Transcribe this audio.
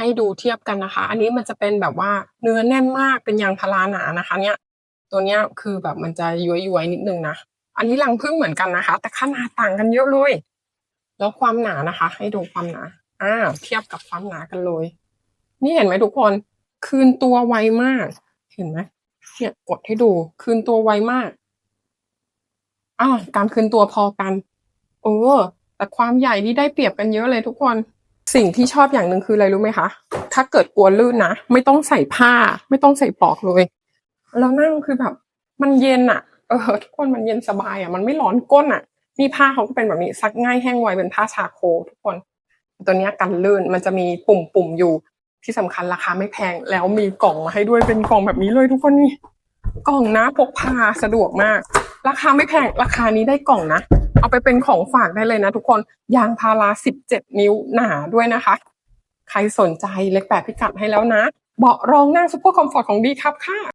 ให้ดูเทียบกันนะคะ อันนี้มันจะเป็นแบบว่าเนื้อแน่นมากเป็นยางพาราหนานะคะ เนี่ย ตัวเนี้ยคือแบบมันจะย้วยๆนิดนึงนะ อันนี้รังผึ้งเหมือนกันนะคะ แต่ขนาดต่างกันเยอะเลย แล้วความหนานะคะ ให้ดูความหนา อ่า เทียบกับความหนากันเลย นี่เห็นไหมทุกคน คืนตัวไวมาก เห็นไหมเนี่ยกดให้ดู คืนตัวไวมากอ่าการคืนตัวพอกันเออแต่ความใหญ่นี่ได้เปรียบกันเยอะเลยทุกคน สิ่งที่ชอบอย่างหนึ่งคืออะไรรู้ไหมคะ ถ้าเกิดกลัวลื่นนะ ไม่ต้องใส่ผ้า ไม่ต้องใส่ปลอกเลยแล้วนั่งคือแบบ มันเย็นอะเออทุกคนมันเย็นสบายอะมันไม่ร้อนก้นอะนี่ผ้าเขาก็เป็นแบบนี้ซักง่ายแห้งไวเป็นผ้าชาโค ทุกคน ตัวนี้กันลื่นมันจะมีปุ่มปุ่มๆอยู่ที่สำคัญราคาไม่แพง แล้วมีกล่องมาให้ด้วยเป็นกล่องแบบนี้เลยทุกคนนี่กล่องนะพกพาสะดวกมาก ราคาไม่แพงราคานี้ได้กล่องนะ เอาไปเป็นของฝากได้เลยนะทุกคนยางพารา17 นิ้วหนาด้วยนะคะ ใครสนใจเล็กแปดพิกัดให้แล้วนะ เบาะรองนั่งซุปเปอร์คอมฟอร์ตของดีครับค่ะ